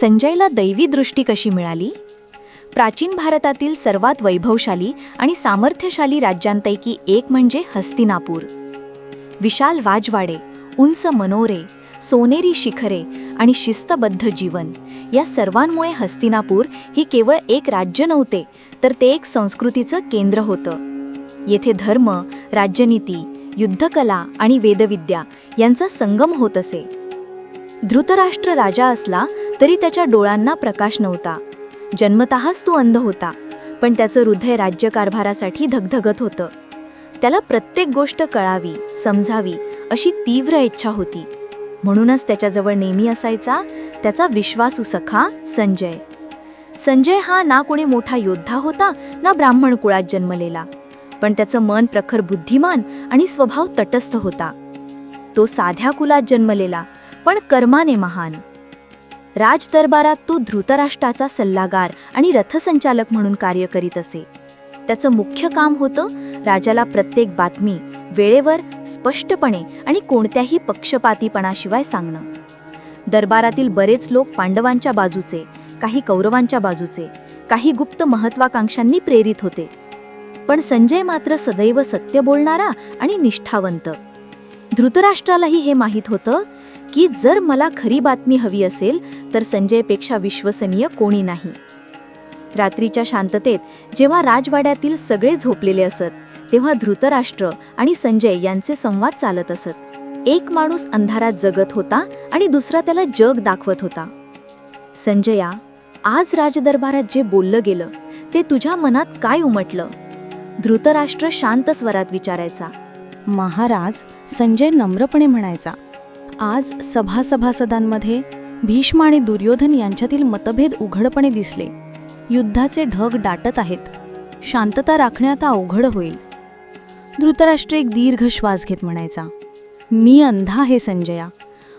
संजयला दैवी दृष्टी कशी मिळाली? प्राचीन भारतातील सर्वात वैभवशाली आणि सामर्थ्यशाली राज्यांपैकी एक म्हणजे हस्तिनापूर. विशाल वाजवाडे उंच मनोरे सोनेरी शिखरे आणि शिस्तबद्ध जीवन या सर्वांमुळे हस्तिनापूर ही केवळ एक राज्य नव्हते तर ते एक संस्कृतीचं केंद्र होतं. येथे धर्म राज्यनीती युद्धकला आणि वेदविद्या यांचा संगम होत असे. धृतराष्ट्र राजा असला तरी त्याच्या डोळ्यांना प्रकाश नव्हता. जन्मतःच तो अंध होता पण त्याचं हृदय राज्यकारभारासाठी धगधगत होतं. त्याला प्रत्येक गोष्ट कळावी समजावी अशी तीव्र इच्छा होती. म्हणूनच त्याच्याजवळ नेहमी असायचा त्याचा विश्वासू सखा संजय. संजय हा ना कोणी मोठा योद्धा होता ना ब्राह्मण कुळात जन्मलेला. पण त्याचं मन प्रखर बुद्धिमान आणि स्वभाव तटस्थ होता. तो साध्या कुलात जन्मलेला पण कर्माने महान. राजदरबारात तो धृतराष्ट्राचा सल्लागार आणि रथसंचालक म्हणून कार्य करीत असे. त्याचं मुख्य काम होतं राजाला प्रत्येक बातमी वेळेवर स्पष्टपणे आणि कोणत्याही पक्षपातीपणाशिवाय सांगणं. दरबारातील बरेच लोक पांडवांच्या बाजूचे काही कौरवांच्या बाजूचे काही गुप्त महत्वाकांक्षांनी प्रेरित होते. पण संजय मात्र सदैव सत्य बोलणारा आणि निष्ठावंत. धृतराष्ट्रालाही हे माहीत होतं की जर मला खरी बातमी हवी असेल तर संजयपेक्षा विश्वसनीय कोणी नाही. रात्रीच्या शांततेत जेव्हा राजवाड्यातील सगळे झोपलेले असत तेव्हा धृतराष्ट्र आणि संजय यांचे संवाद चालत असत. एक माणूस अंधारात जगत होता आणि दुसरा त्याला जग दाखवत होता. संजया आज राजदरबारात जे बोललं गेलं ते तुझ्या मनात काय उमटलं? धृतराष्ट्र शांत स्वरात विचारायचा. महाराज संजय नम्रपणे म्हणायचा आज सभासभासदांमध्ये भीष्म आणि दुर्योधन यांच्यातील मतभेद उघडपणे दिसले. युद्धाचे ढग दाटत आहेत. शांतता राखणे आता अवघड होईल. धृतराष्ट्र एक दीर्घ श्वास घेत म्हणायचा मी अंधा आहे संजया.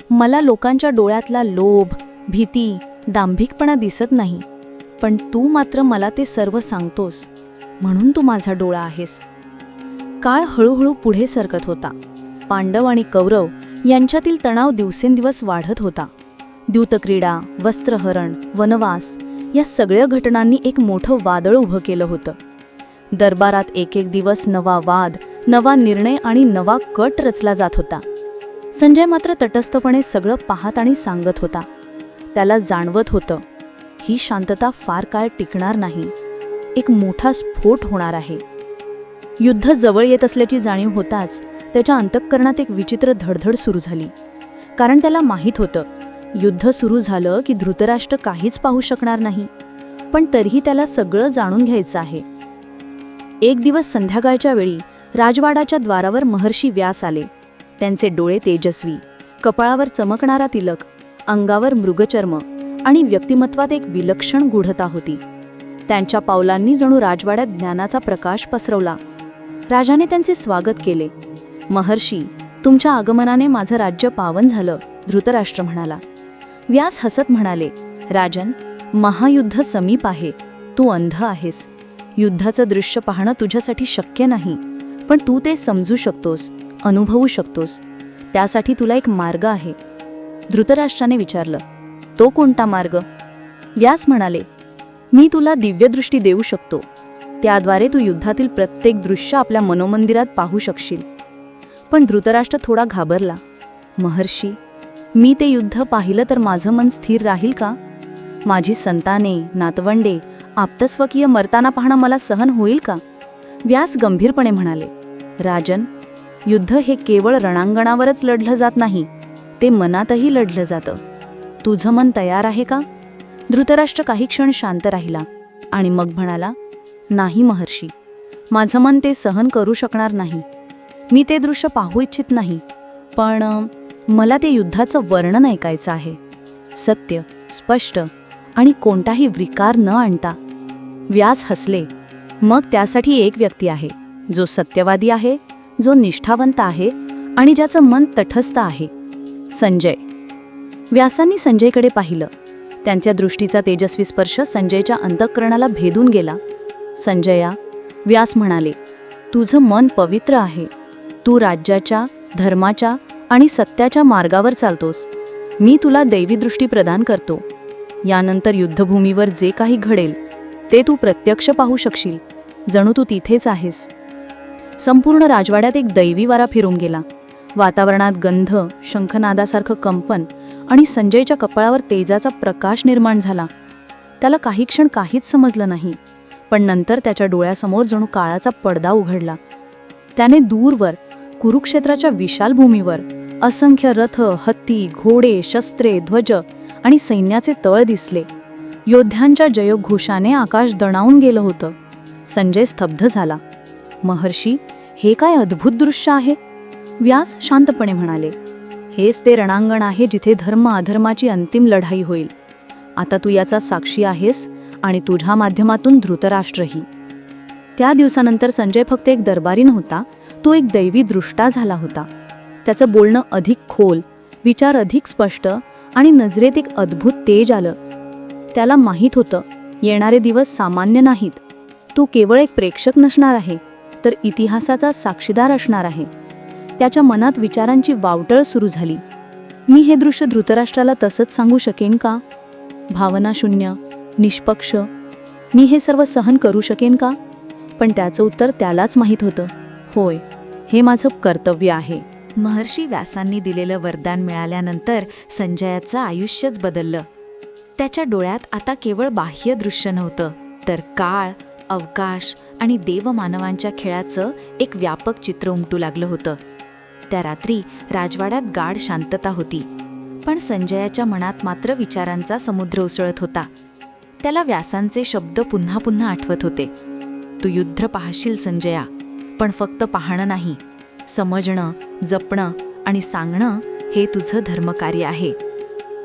मला लोकांच्या डोळ्यातला लोभ भीती दांभिकपणा दिसत नाही. पण तू मात्र मला ते सर्व सांगतोस. म्हणून तू माझा डोळा आहेस. काळ हळूहळू पुढे सरकत होता. पांडव आणि कौरव यांच्यातील तणाव दिवसेंदिवस वाढत होता. द्यूतक्रीडा वस्त्रहरण वनवास या सगळ्या घटनांनी एक मोठं वादळ उभं केलं होतं. दरबारात एक एक दिवस नवा वाद नवा निर्णय आणि नवा कट रचला जात होता. संजय मात्र तटस्थपणे सगळं पाहत आणि सांगत होता. त्याला जाणवत होतं ही शांतता फार काळ टिकणार नाही. एक मोठा स्फोट होणार आहे. युद्ध जवळ येत असल्याची जाणीव होताच त्याच्या अंतःकरणात एक विचित्र धडधड सुरू झाली. कारण त्याला माहीत होतं युद्ध सुरू झालं की धृतराष्ट्र काहीच पाहू शकणार नाही. पण तरीही त्याला सगळं जाणून घ्यायचं आहे. एक दिवस संध्याकाळच्या वेळी राजवाडाच्या द्वारावर महर्षी व्यास आले. त्यांचे डोळे तेजस्वी कपाळावर चमकणारा तिलक अंगावर मृगचर्म आणि व्यक्तिमत्वात एक विलक्षण गूढता होती. त्यांच्या पावलांनी जणू राजवाड्यात ज्ञानाचा प्रकाश पसरवला. राजाने त्यांचे स्वागत केले. महर्षी तुमच्या आगमनाने माझं राज्य पावन झालं धृतराष्ट्र म्हणाला. व्यास हसत म्हणाले राजन महायुद्ध समीप आहे तू अंध आहेस. युद्धाचं दृश्य पाहणं तुझ्यासाठी शक्य नाही पण तू ते समजू शकतोस अनुभवू शकतोस. त्यासाठी तुला एक मार्ग आहे. धृतराष्ट्राने विचारलं तो कोणता मार्ग? व्यास म्हणाले मी तुला दिव्यदृष्टी देऊ शकतो. त्याद्वारे तू युद्धातील प्रत्येक दृश्य आपल्या मनोमंदिरात पाहू शकशील. पण धृतराष्ट्र थोडा घाबरला. महर्षी मी ते युद्ध पाहिलं तर माझं मन स्थिर राहील का? माझी संताने नातवंडे आप्तस्वकीय मरताना पाहणं मला सहन होईल का? व्यास गंभीरपणे म्हणाले राजन युद्ध हे केवळ रणांगणावरच लढलं जात नाही ते मनातही लढलं जातं. तुझं मन तयार आहे का? धृतराष्ट्र काही क्षण शांत राहिला आणि मग म्हणाला नाही महर्षी माझं मन ते सहन करू शकणार नाही. मी ते दृश्य पाहू इच्छित नाही पण मला ते युद्धाचं वर्णन ऐकायचं आहे. सत्य स्पष्ट आणि कोणताही विकार न आणता. व्यास हसले. मग त्यासाठी एक व्यक्ती आहे जो सत्यवादी आहे जो निष्ठावंत आहे आणि ज्याचं मन तटस्थ आहे. संजय. व्यासांनी संजयकडे पाहिलं. त्यांच्या दृष्टीचा तेजस्वी स्पर्श संजयच्या अंतःकरणाला भेदून गेला. संजया व्यास म्हणाले तुझं मन पवित्र आहे. तू राज्याच्या धर्माच्या आणि सत्याच्या मार्गावर चालतोस. मी तुला दैवी दृष्टी प्रदान करतो. यानंतर युद्धभूमीवर जे काही घडेल ते तू प्रत्यक्ष पाहू शकशील. जणू तू तिथेच आहेस. संपूर्ण राजवाड्यात एक दैवी वारा फिरून गेला. वातावरणात गंध शंखनादासारखं कंपन आणि संजयच्या कपाळावर तेजाचा प्रकाश निर्माण झाला. त्याला काही क्षण काहीच समजलं नाही पण नंतर त्याच्या डोळ्यासमोर जणू काळाचा पडदा उघडला. त्याने दूरवर कुरुक्षेत्राच्या विशाल भूमीवर असंख्य रथ हत्ती घोडे शस्त्रे ध्वज आणि सैन्याचे तळ दिसले. योद्ध्यांच्या जयघोषाने आकाश दणावून गेलं होतं. संजय स्तब्ध झाला. महर्षी हे काय अद्भुत दृश्य आहे? व्यास शांतपणे म्हणाले. हेच ते रणांगण आहे जिथे धर्म अधर्माची अंतिम लढाई होईल. आता तू याचा साक्षी आहेस आणि तुझ्या माध्यमातून धृतराष्ट्रही. त्या दिवसानंतर संजय फक्त एक दरबारी नव्हता तो एक दैवी दृष्टा झाला होता. त्याचं बोलणं अधिक खोल विचार अधिक स्पष्ट आणि नजरेत एक अद्भुत तेज आलं. त्याला माहीत होतं येणारे दिवस सामान्य नाहीत. तो केवळ एक प्रेक्षक नसणार आहे तर इतिहासाचा साक्षीदार असणार आहे. त्याच्या मनात विचारांची वावटळ सुरू झाली. मी हे दृश्य धृतराष्ट्राला तसंच सांगू शकेन का? भावनाशून्य निष्पक्ष. मी हे सर्व सहन करू शकेन का? पण त्याचं उत्तर त्यालाच माहीत होतं. होय. हे माझं कर्तव्य आहे. महर्षी व्यासांनी दिलेलं वरदान मिळाल्यानंतर संजयाचं आयुष्यच बदललं. त्याच्या डोळ्यात आता केवळ बाह्य दृश्य नव्हतं तर काळ अवकाश आणि देवमानवांच्या खेळाचं एक व्यापक चित्र उमटू लागलं होतं. त्या रात्री राजवाड्यात गाढ शांतता होती पण संजयाच्या मनात मात्र विचारांचा समुद्र उसळत होता. त्याला व्यासांचे शब्द पुन्हा पुन्हा आठवत होते. तू युद्ध पाहशील संजया. पण फक्त पाहणं नाही. समजणं जपणं आणि सांगणं हे तुझं धर्मकार्य आहे.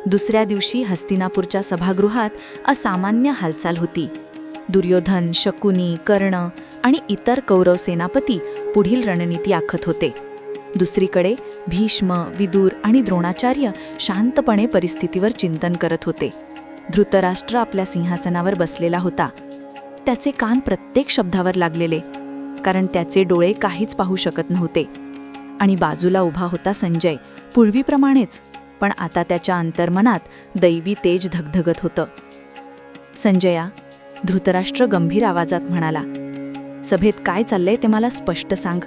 दुसऱ्या दिवशी हस्तिनापूरच्या सभागृहात असामान्य हालचाल होती. दुर्योधन शकुनी कर्ण आणि इतर कौरव सेनापती पुढील रणनीती आखत होते. दुसरीकडे भीष्म विदूर आणि द्रोणाचार्य शांतपणे परिस्थितीवर चिंतन करत होते. धृतराष्ट्र आपल्या सिंहासनावर बसलेला होता. त्याचे कान प्रत्येक शब्दावर लागलेले. कारण त्याचे डोळे काहीच पाहू शकत नव्हते. आणि बाजूला उभा होता संजय पूर्वीप्रमाणेच पण आता त्याच्या अंतर्मनात दैवी तेज धगधगत होतं. संजया धृतराष्ट्र गंभीर आवाजात म्हणाला सभेत काय चाललंय ते मला स्पष्ट सांग.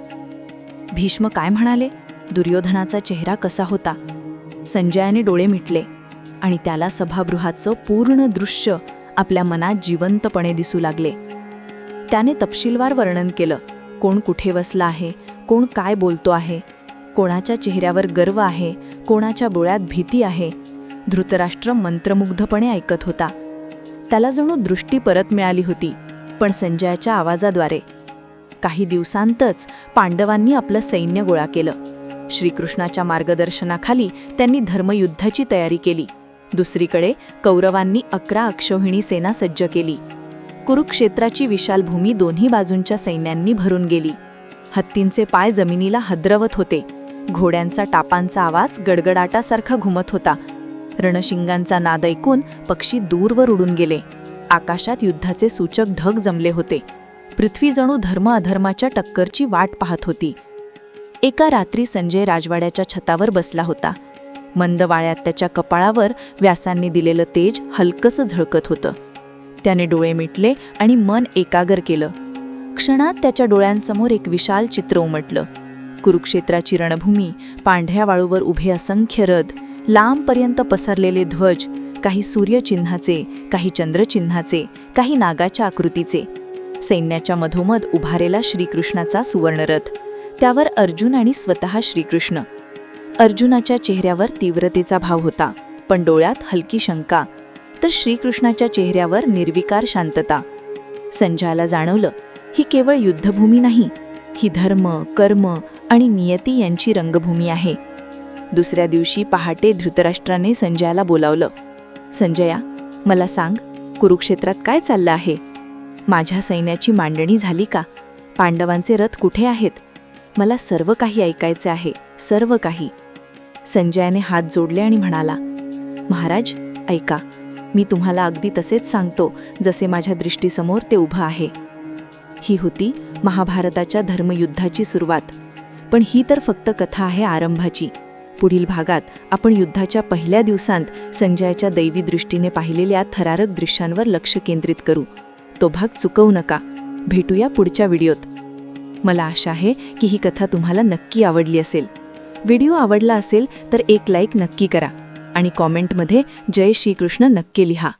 भीष्म काय म्हणाले? दुर्योधनाचा चेहरा कसा होता? संजयाने डोळे मिटले आणि त्याला सभागृहाचं पूर्ण दृश्य आपल्या मनात जिवंतपणे दिसू लागले. त्याने तपशीलवार वर्णन केलं. कोण कुठे बसला आहे? कोण काय बोलतो आहे? कोणाच्या चेहऱ्यावर गर्व आहे? कोणाच्या डोळ्यात भीती आहे? धृतराष्ट्र मंत्रमुग्धपणे ऐकत होता. त्याला जणू दृष्टी परत मिळाली होती पण संजयाच्या आवाजाद्वारे. काही दिवसांतच पांडवांनी आपलं सैन्य गोळा केलं. श्रीकृष्णाच्या मार्गदर्शनाखाली त्यांनी धर्मयुद्धाची तयारी केली. दुसरीकडे कौरवांनी अकरा अक्षौहिणी सेना सज्ज केली. कुरुक्षेत्राची विशाल भूमी दोन्ही बाजूंच्या सैन्यांनी भरून गेली. हत्तींचे पाय जमिनीला हद्रवत होते. घोड्यांचा टापांचा आवाज गडगडाटासारखा घुमत होता. रणशिंगांचा नाद ऐकून पक्षी दूरवर उडून गेले. आकाशात युद्धाचे सूचक ढग जमले होते. पृथ्वी जणू धर्म अधर्माच्या टक्करची वाट पाहत होती. एका रात्री संजय राजवाड्याच्या छतावर बसला होता. मंद वाळ्यात त्याच्या कपाळावर व्यासांनी दिलेलं तेज हलकसं झळकत होतं. त्याने डोळे मिटले आणि मन एकागर केलं. क्षणात त्याच्या डोळ्यांसमोर एक विशाल चित्र उमटलं. कुरुक्षेत्राची रणभूमी पांढऱ्या वाळूवर उभे असंख्य रथ लांबपर्यंत पसरलेले ध्वज काही सूर्यचिन्हाचे काही चंद्रचिन्हाचे काही नागाच्या आकृतीचे. सैन्याच्या मधोमध उभारेला श्रीकृष्णाचा सुवर्णरथ. त्यावर अर्जुन आणि स्वतः श्रीकृष्ण. अर्जुनाच्या चेहऱ्यावर तीव्रतेचा भाव होता पण डोळ्यात हलकी शंका तर श्रीकृष्णाच्या चेहऱ्यावर निर्विकार शांतता. संजयाला जाणवलं ही केवळ युद्धभूमी नाही ही धर्म कर्म आणि नियती यांची रंगभूमी आहे. दुसऱ्या दिवशी पहाटे धृतराष्ट्राने संजयाला बोलावलं संजया मला सांग कुरुक्षेत्रात काय चाललं आहे? माझ्या सैन्याची मांडणी झाली का? पांडवांचे रथ कुठे आहेत? मला सर्व काही ऐकायचे आहे सर्व काही. संजयाने हात जोडले आणि म्हणाला महाराज ऐका. मी तुम्हाला अगदी तसेच सांगतो जसे माझ्या दृष्टीसमोर ते उभं आहे. ही होती महाभारताच्या धर्मयुद्धाची सुरुवात. पण ही तर फक्त कथा आहे आरंभाची. पुढील भागात आपण युद्धाच्या पहिल्या दिवसांत संजयाच्या दैवी दृष्टीने पाहिलेल्या थरारक दृश्यांवर लक्ष केंद्रित करू. तो भाग चुकवू नका. भेटूया पुढच्या व्हिडिओत. मला आशा आहे की ही कथा तुम्हाला नक्की आवडली असेल. व्हिडिओ आवडला असेल तर एक लाईक नक्की करा. आणि कॉमेंटमध्ये जय श्रीकृष्ण नक्की लिहा.